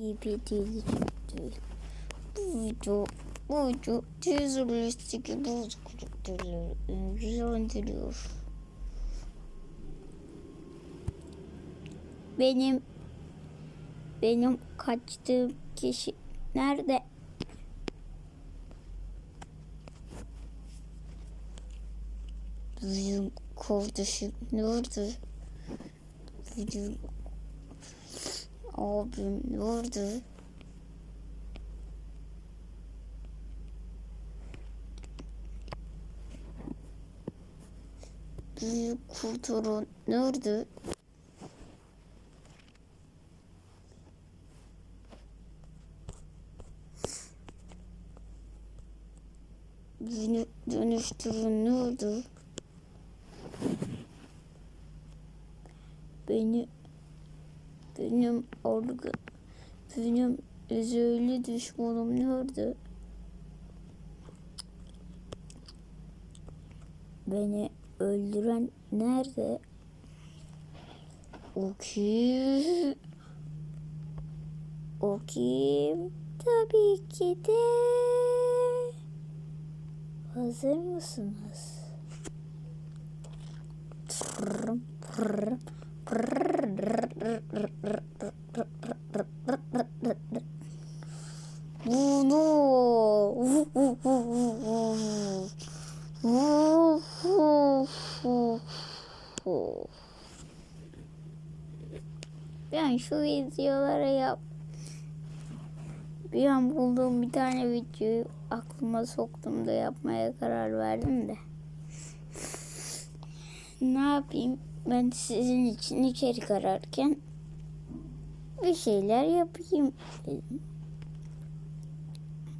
gibi değil. Bu video, bu video teröristik bozuklukları ilgilendiriyor. Benim benim kaçtığım kişi nerede? Bizim kardeşim nerede? Bizim abim nerede? Büyük kurtarın nerede? Beni dönüştürün nerede? Beni benim orga benim ezeli düşmanım nerede? Beni öldüren nerede? O kim? O kim? Tabii ki de. Hazır mısınız? Pırr, pırr, Ben şu videolara yap. Bir an bulduğum bir tane videoyu aklıma soktum da yapmaya karar verdim de. Ne yapayım? Ben sizin için içerik ararken bir şeyler yapayım dedim.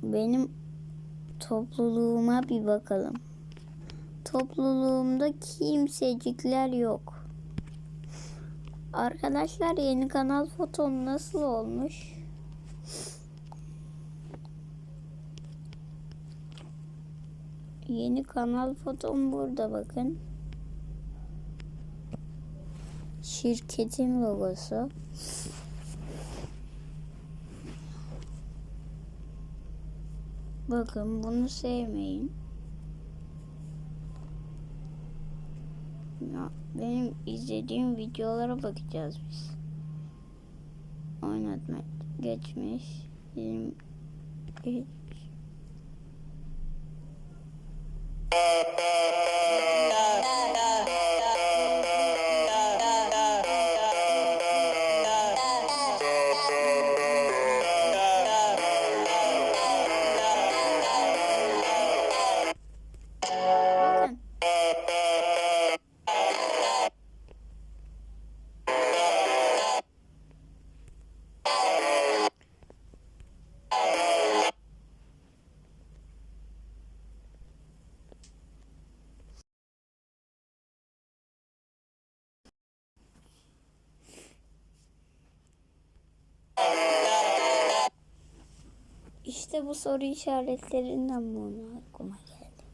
Benim topluluğuma bir bakalım. Topluluğumda kimsecikler yok. Arkadaşlar yeni kanal fotom nasıl olmuş? Yeni kanal fotom burada bakın. Şirketin logosu. Bakın bunu sevmeyin. Ya, benim izlediğim videolara bakacağız biz. Oynatmak geçmiş. Bizim geç. İşte bu soru işaretlerinden bunu aklıma geldi.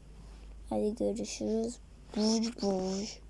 Hadi görüşürüz. Buj buj.